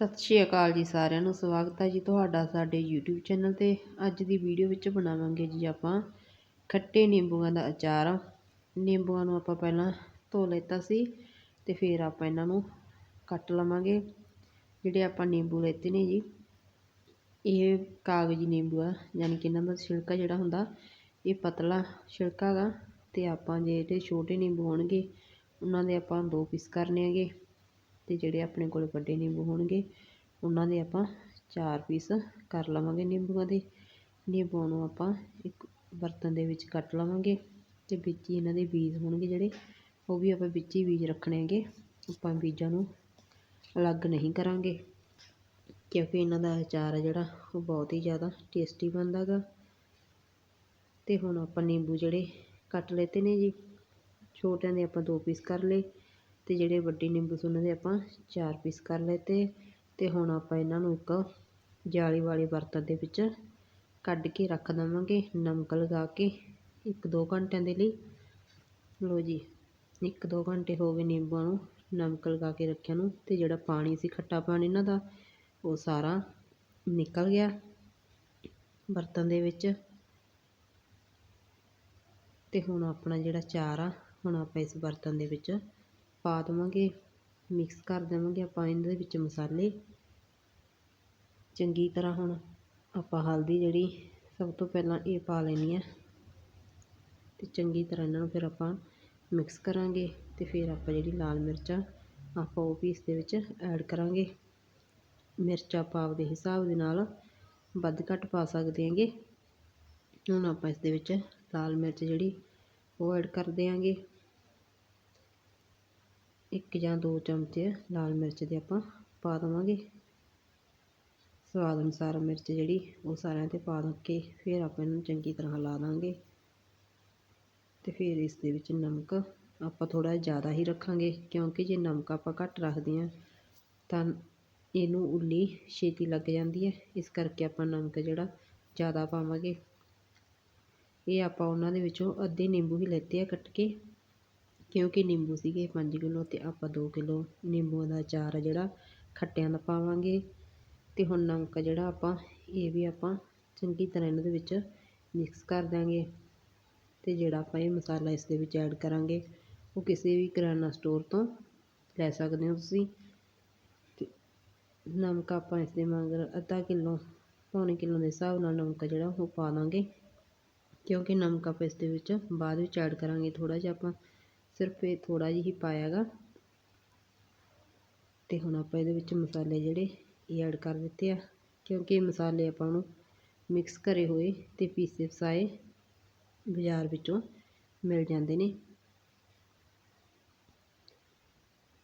ਸਤਿ ਸ਼੍ਰੀ ਅਕਾਲ ਜੀ ਸਾਰਿਆਂ ਨੂੰ, ਸਵਾਗਤ ਹੈ ਜੀ ਤੁਹਾਡਾ ਸਾਡੇ YouTube ਚੈਨਲ ਤੇ। ਅੱਜ ਦੀ ਵੀਡੀਓ ਵਿੱਚ ਬਣਾਵਾਂਗੇ ਜੀ ਆਪਾਂ ਖੱਟੇ ਨਿੰਬੂਆਂ ਦਾ ਅਚਾਰ। ਨਿੰਬੂਆਂ ਨੂੰ ਆਪਾਂ ਪਹਿਲਾਂ ਧੋ ਲੈਤਾ ਸੀ ਤੇ ਫਿਰ ਆਪਾਂ ਇਹਨਾਂ ਨੂੰ ਕੱਟ ਲਵਾਂਗੇ। ਜਿਹੜੇ ਆਪਾਂ ਨਿੰਬੂ ਲੈਤੇ ਨੇ ਜੀ, ਇਹ ਕਾਗਜ਼ੀ ਨਿੰਬੂ ਆ, ਯਾਨੀ ਕਿ ਇਹਨਾਂ ਦਾ ਛਿਲਕਾ ਜਿਹੜਾ ਹੁੰਦਾ, ਇਹ ਪਤਲਾ ਛਿਲਕਾ ਗਾ ਤੇ ਆਪਾਂ ਜਿਹੜੇ ਛੋਟੇ ਨਿੰਬੂ ਹੋਣਗੇ, ਉਹਨਾਂ ਦੇ ਆਪਾਂ ਦੋ ਪੀਸ ਕਰਨੇ ਹੈਗੇ। ਅਤੇ ਜਿਹੜੇ ਆਪਣੇ ਕੋਲ ਵੱਡੇ ਨਿੰਬੂ ਹੋਣਗੇ, ਉਹਨਾਂ ਦੇ ਆਪਾਂ ਚਾਰ ਪੀਸ ਕਰ ਲਵਾਂਗੇ ਨਿੰਬੂਆਂ ਦੇ। ਨਿੰਬੂਆਂ ਨੂੰ ਆਪਾਂ ਇੱਕ ਬਰਤਨ ਦੇ ਵਿੱਚ ਕੱਟ ਲਵਾਂਗੇ ਅਤੇ ਵਿੱਚ ਹੀ ਇਹਨਾਂ ਦੇ ਬੀਜ ਹੋਣਗੇ ਜਿਹੜੇ, ਉਹ ਵੀ ਆਪਾਂ ਵਿੱਚ ਹੀ ਬੀਜ ਰੱਖਣੇ ਹੈਗੇ। ਆਪਾਂ ਬੀਜਾਂ ਨੂੰ ਅਲੱਗ ਨਹੀਂ ਕਰਾਂਗੇ ਕਿਉਂਕਿ ਇਹਨਾਂ ਦਾ ਅਚਾਰ ਹੈ ਜਿਹੜਾ, ਉਹ ਬਹੁਤ ਹੀ ਜ਼ਿਆਦਾ ਟੇਸਟੀ ਬਣਦਾ ਗਾ। ਤੇ ਹੁਣ ਆਪਾਂ ਨਿੰਬੂ ਜਿਹੜੇ ਕੱਟ ਲੈਤੇ ਨੇ ਜੀ, ਛੋਟਿਆਂ ਦੇ ਆਪਾਂ ਦੋ ਪੀਸ ਕਰ ਲਏ। ਅਤੇ ਜਿਹੜੇ ਵੱਡੇ ਨਿੰਬੂ ਸੀ ਉਹਨਾਂ ਦੇ ਆਪਾਂ ਚਾਰ ਪੀਸ ਕਰ ਲਏ ਤੇ ਤੇ ਹੁਣ ਆਪਾਂ ਇਹਨਾਂ ਨੂੰ ਇੱਕ ਜਾਲੀ ਵਾਲੇ ਬਰਤਨ ਦੇ ਵਿੱਚ ਕੱਢ ਕੇ ਰੱਖ ਦੇਵਾਂਗੇ ਨਮਕ ਲਗਾ ਕੇ ਇੱਕ ਦੋ ਘੰਟਿਆਂ ਦੇ ਲਈ। ਲੋ ਜੀ, ਇੱਕ ਦੋ ਘੰਟੇ ਹੋ ਗਏ ਨਿੰਬੂਆਂ ਨੂੰ ਨਮਕ ਲਗਾ ਕੇ ਰੱਖਿਆ ਨੂੰ ਤੇ ਜਿਹੜਾ ਪਾਣੀ ਸੀ ਖੱਟਾ ਪਾਣੀ ਇਹਨਾਂ ਦਾ, ਉਹ ਸਾਰਾ ਨਿਕਲ ਗਿਆ ਬਰਤਨ ਦੇ ਵਿੱਚ। ਤੇ ਹੁਣ ਆਪਣਾ ਜਿਹੜਾ ਚਾਰ ਆ, ਹੁਣ ਆਪਾਂ ਇਸ ਬਰਤਨ ਦੇ ਵਿੱਚ ਪਾ ਦੇਵਾਂਗੇ ਮਿਕਸ ਕਰ ਦੇਵਾਂਗੇ ਆਪਾਂ ਇਹਦੇ ਵਿੱਚ ਮਸਾਲੇ। ਚੰਗੀ ਤਰ੍ਹਾਂ ਹੁਣ ਆਪਾਂ ਹਲਦੀ ਜਿਹੜੀ ਸਭ ਤੋਂ ਪਹਿਲਾਂ ਇਹ ਪਾ ਲੈਣੀ ਹੈ ਤੇ ਚੰਗੀ ਤਰ੍ਹਾਂ ਇਹਨਾਂ ਨੂੰ ਫਿਰ ਆਪਾਂ ਮਿਕਸ ਕਰਾਂਗੇ ਤੇ ਫਿਰ ਆਪਾਂ ਜਿਹੜੀ ਲਾਲ ਮਿਰਚਾਂ ਆਪਾਂ ਉਹ ਵੀ ਇਸ ਦੇ ਵਿੱਚ ਐਡ ਕਰਾਂਗੇ। ਮਿਰਚਾਂ ਆਪਾਂ ਆਪਦੇ ਹਿਸਾਬ ਦੇ ਨਾਲ ਵੱਧ ਘੱਟ ਪਾ ਸਕਦੇ ਹਾਂਗੇ। ਹੁਣ ਆਪਾਂ ਇਸ ਦੇ ਵਿੱਚ ਲਾਲ ਮਿਰਚ ਜਿਹੜੀ ਉਹ ਐਡ ਕਰ ਦਿਆਂਗੇ। ਇੱਕ ਜਾਂ ਦੋ ਚਮਚੇ ਲਾਲ ਮਿਰਚ ਦੇ ਆਪਾਂ ਪਾ ਦੇਵਾਂਗੇ। ਸਵਾਦ ਅਨੁਸਾਰ ਮਿਰਚ ਜਿਹੜੀ ਉਹ ਸਾਰਿਆਂ 'ਤੇ ਪਾ ਕੇ ਫਿਰ ਆਪਾਂ ਇਹਨੂੰ ਚੰਗੀ ਤਰ੍ਹਾਂ ਹਿਲਾ ਦਾਂਗੇ। ਤੇ ਫਿਰ ਇਸ ਦੇ ਵਿੱਚ ਨਮਕ ਆਪਾਂ ਥੋੜ੍ਹਾ ਜ਼ਿਆਦਾ ਹੀ ਰੱਖਾਂਗੇ ਕਿਉਂਕਿ ਜੇ ਨਮਕ ਆਪਾਂ ਘੱਟ ਰੱਖਦੇ ਹਾਂ ਤਾਂ ਇਹਨੂੰ ਉੱਲੀ ਛੇਤੀ ਲੱਗ ਜਾਂਦੀ ਹੈ। ਇਸ ਕਰਕੇ ਆਪਾਂ ਨਮਕ ਜਿਹੜਾ ਜ਼ਿਆਦਾ ਪਾਵਾਂਗੇ। ਇਹ ਆਪਾਂ ਉਹਨਾਂ ਦੇ ਵਿੱਚੋਂ ਅੱਧੇ ਨਿੰਬੂ ਹੀ ਲੈਤੇ ਆ ਕੱਟ ਕੇ। ਕਿਉਂਕਿ ਨਿੰਬੂ ਸੀਗੇ ਪੰਜ ਕਿਲੋ ਅਤੇ ਆਪਾਂ ਦੋ ਕਿਲੋ ਨਿੰਬੂਆਂ ਦਾ ਅਚਾਰ ਆ ਜਿਹੜਾ ਖੱਟਿਆਂ ਦਾ ਪਾਵਾਂਗੇ। ਅਤੇ ਹੁਣ ਨਮਕ ਜਿਹੜਾ ਆਪਾਂ, ਇਹ ਵੀ ਆਪਾਂ ਚੰਗੀ ਤਰ੍ਹਾਂ ਇਹਨਾਂ ਦੇ ਵਿੱਚ ਮਿਕਸ ਕਰ ਦਾਂਗੇ ਅਤੇ ਜਿਹੜਾ ਆਪਾਂ ਇਹ ਮਸਾਲਾ ਇਸ ਦੇ ਵਿੱਚ ਐਡ ਕਰਾਂਗੇ, ਉਹ ਕਿਸੇ ਵੀ ਕਿਰਾਣਾ ਸਟੋਰ ਤੋਂ ਲੈ ਸਕਦੇ ਹੋ ਤੁਸੀਂ। ਤੇ ਨਮਕ ਆਪਾਂ ਇਸ ਦੇ ਮਗਰ ਅੱਧਾ ਕਿਲੋ, ਪੌਣੇ ਕਿਲੋ ਦੇ ਹਿਸਾਬ ਨਾਲ ਨਮਕ ਜਿਹੜਾ ਉਹ ਪਾ ਦਾਂਗੇ। ਕਿਉਂਕਿ ਨਮਕ ਆਪਾਂ ਇਸ ਦੇ ਵਿੱਚ ਬਾਅਦ ਵਿੱਚ ਐਡ ਕਰਾਂਗੇ, ਥੋੜ੍ਹਾ ਜਿਹਾ ਆਪਾਂ ਸਿਰਫ ਇਹ ਥੋੜ੍ਹਾ ਜਿਹਾ ਹੀ ਪਾਇਆ ਗਾ ਤੇ ਹੁਣ ਆਪਾਂ ਇਹਦੇ ਵਿੱਚ ਮਸਾਲੇ ਜਿਹੜੇ ਇਹ ਐਡ ਕਰ ਦਿੱਤੇ ਆ। ਕਿਉਂਕਿ ਇਹ ਮਸਾਲੇ ਆਪਾਂ ਨੂੰ ਮਿਕਸ ਕਰੇ ਹੋਏ ਤੇ ਪੀਸੇ ਫਸਾਏ ਬਾਜ਼ਾਰ ਵਿੱਚੋਂ ਮਿਲ ਜਾਂਦੇ ਨੇ।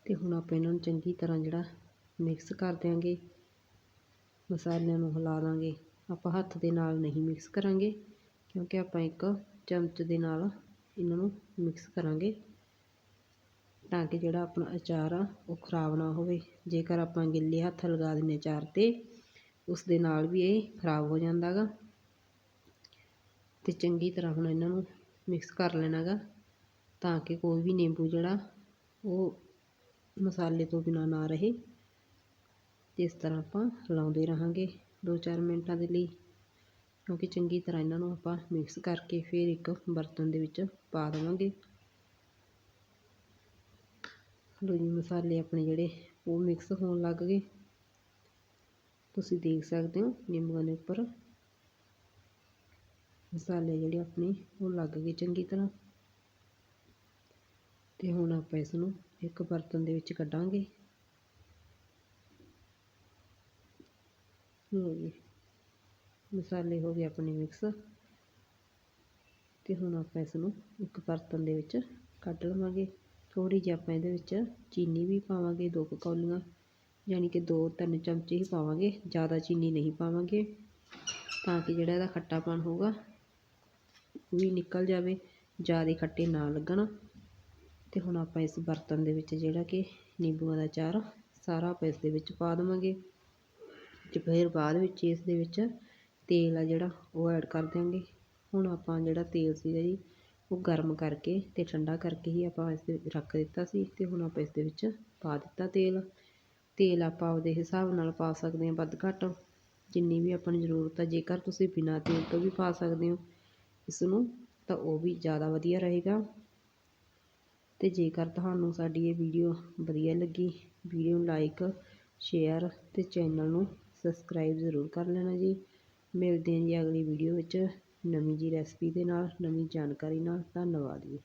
ਤੇ ਹੁਣ ਆਪਾਂ ਇਹਨਾਂ ਨੂੰ ਚੰਗੀ ਤਰ੍ਹਾਂ ਜਿਹੜਾ ਮਿਕਸ ਕਰ ਦਿਆਂਗੇ। ਮਸਾਲਿਆਂ ਨੂੰ ਹਿਲਾ ਦਾਂਗੇ ਆਪਾਂ ਹੱਥ ਦੇ ਨਾਲ ਨਹੀਂ ਮਿਕਸ ਕਰਾਂਗੇ। ਕਿਉਂਕਿ ਆਪਾਂ ਇੱਕ ਚਮਚ ਦੇ ਨਾਲ ਇਹਨਾਂ ਨੂੰ ਮਿਕਸ ਕਰਾਂਗੇ। ਤਾਂ ਕਿ ਜਿਹੜਾ ਆਪਣਾ ਅਚਾਰ ਆ, ਉਹ ਖਰਾਬ ਨਾ ਹੋਵੇ। ਜੇਕਰ ਆਪਾਂ ਗਿੱਲੇ ਹੱਥ ਲਗਾ ਦਿੰਨੇ ਅਚਾਰ ਤੇ, ਉਸ ਦੇ ਨਾਲ ਵੀ ਇਹ ਖਰਾਬ ਹੋ ਜਾਂਦਾ ਗਾ। ਤੇ ਚੰਗੀ ਤਰ੍ਹਾਂ ਹੁਣ ਇਹਨਾਂ ਨੂੰ ਮਿਕਸ ਕਰ ਲੈਣਾ ਗਾ, ਤਾਂ ਕਿ ਕੋਈ ਵੀ ਨਿੰਬੂ ਜਿਹੜਾ, ਉਹ ਮਸਾਲੇ ਤੋਂ ਬਿਨਾ ਨਾ ਰਹੇ। ਇਸ ਤਰ੍ਹਾਂ ਆਪਾਂ ਹਿਲਾਉਂਦੇ ਰਹਾਂਗੇ 2-4 ਮਿੰਟਾਂ ਦੇ ਲਈ। ਕਿਉਂਕਿ ਚੰਗੀ ਤਰ੍ਹਾਂ ਇਹਨਾਂ ਨੂੰ ਆਪਾਂ ਮਿਕਸ ਕਰਕੇ ਫਿਰ ਇੱਕ ਬਰਤਨ ਦੇ ਵਿੱਚ ਪਾ ਦੇਵਾਂਗੇ। ਲੋ ਜੀ, ਮਸਾਲੇ ਆਪਣੇ ਜਿਹੜੇ ਉਹ ਮਿਕਸ ਹੋਣ ਲੱਗ ਗਏ। ਤੁਸੀਂ ਦੇਖ ਸਕਦੇ ਹੋ ਨਿੰਬੂਆਂ ਦੇ ਉੱਪਰ। ਮਸਾਲੇ ਜਿਹੜੇ ਆਪਣੇ ਉਹ ਲੱਗ ਗਏ ਚੰਗੀ ਤਰ੍ਹਾਂ। ਤੇ ਹੁਣ ਆਪਾਂ ਇਸ ਨੂੰ ਇੱਕ ਬਰਤਨ ਦੇ ਵਿੱਚ ਕੱਢਾਂਗੇ। ਲੋ ਜੀ, ਮਸਾਲੇ ਹੋ ਗਏ ਆਪਣੇ ਮਿਕਸ ਤੇ ਹੁਣ ਆਪਾਂ ਇਸ ਨੂੰ ਇੱਕ ਬਰਤਨ ਦੇ ਵਿੱਚ ਕੱਢ ਲਵਾਂਗੇ। ਥੋੜ੍ਹੀ ਜਿਹੀ ਆਪਾਂ ਇਹਦੇ ਵਿੱਚ ਚੀਨੀ ਵੀ ਪਾਵਾਂਗੇ, ਦੋ ਕੁ ਕੌਲੀਆਂ ਯਾਨੀ ਕਿ ਦੋ ਤਿੰਨ ਚਮਚੇ ਹੀ ਪਾਵਾਂਗੇ, ਜ਼ਿਆਦਾ ਚੀਨੀ ਨਹੀਂ ਪਾਵਾਂਗੇ, ਤਾਂ ਕਿ ਜਿਹੜਾ ਇਹਦਾ ਖੱਟਾਪਣ ਹੋਊਗਾ ਉਹ ਵੀ ਨਿਕਲ ਜਾਵੇ, ਜ਼ਿਆਦਾ ਖੱਟੇ ਨਾ ਲੱਗਣ। ਤੇ ਹੁਣ ਆਪਾਂ ਇਸ ਬਰਤਨ ਦੇ ਵਿੱਚ ਜਿਹੜਾ ਕਿ ਨਿੰਬੂਆਂ ਦਾ ਚਾਰ, ਸਾਰਾ ਆਪਾਂ ਇਸ ਦੇ ਵਿੱਚ ਪਾ ਦੇਵਾਂਗੇ। ਤੇ ਫਿਰ ਬਾਅਦ ਵਿੱਚ ਇਸ ਦੇ ਵਿੱਚ ਤੇਲ ਆ ਜਿਹੜਾ, ਉਹ ਐਡ ਕਰ ਦਿਆਂਗੇ। ਹੁਣ ਆਪਾਂ ਜਿਹੜਾ ਤੇਲ ਸੀਗਾ ਜੀ ਉਹ ਗਰਮ ਕਰਕੇ ਅਤੇ ਠੰਡਾ ਕਰਕੇ ਹੀ ਆਪਾਂ ਇਸ ਦੇ ਰੱਖ ਦਿੱਤਾ ਸੀ ਅਤੇ ਹੁਣ ਆਪਾਂ ਇਸ ਦੇ ਵਿੱਚ ਪਾ ਦਿੱਤਾ ਤੇਲ। ਤੇਲ ਆਪਾਂ ਆਪਦੇ ਹਿਸਾਬ ਨਾਲ ਪਾ ਸਕਦੇ ਹਾਂ ਵੱਧ ਘੱਟ। ਜਿੰਨੀ ਵੀ ਆਪਾਂ ਨੂੰ ਜ਼ਰੂਰਤ ਹੈ ਜੇਕਰ ਤੁਸੀਂ ਬਿਨਾਂ ਤੇਲ ਤੋਂ ਵੀ ਪਾ ਸਕਦੇ ਹੋ ਇਸ ਨੂੰ, ਤਾਂ ਉਹ ਵੀ ਜ਼ਿਆਦਾ ਵਧੀਆ ਰਹੇਗਾ। ਅਤੇ ਜੇਕਰ ਤੁਹਾਨੂੰ ਸਾਡੀ ਇਹ ਵੀਡੀਓ ਵਧੀਆ ਲੱਗੀ, ਵੀਡੀਓ ਨੂੰ ਲਾਈਕ, ਸ਼ੇਅਰ ਅਤੇ ਚੈਨਲ ਨੂੰ ਸਬਸਕ੍ਰਾਈਬ ਜ਼ਰੂਰ ਕਰ ਲੈਣਾ ਜੀ। ਮਿਲਦੇ ਹਾਂ ਜੀ ਅਗਲੀ ਵੀਡੀਓ ਵਿੱਚ। ਨਵੀਂ ਜਿਹੀ ਰੈਸਪੀ ਦੇ ਨਾਲ ਨਵੀਂ ਜਾਣਕਾਰੀ ਨਾਲ ਧੰਨਵਾਦ ਜੀ।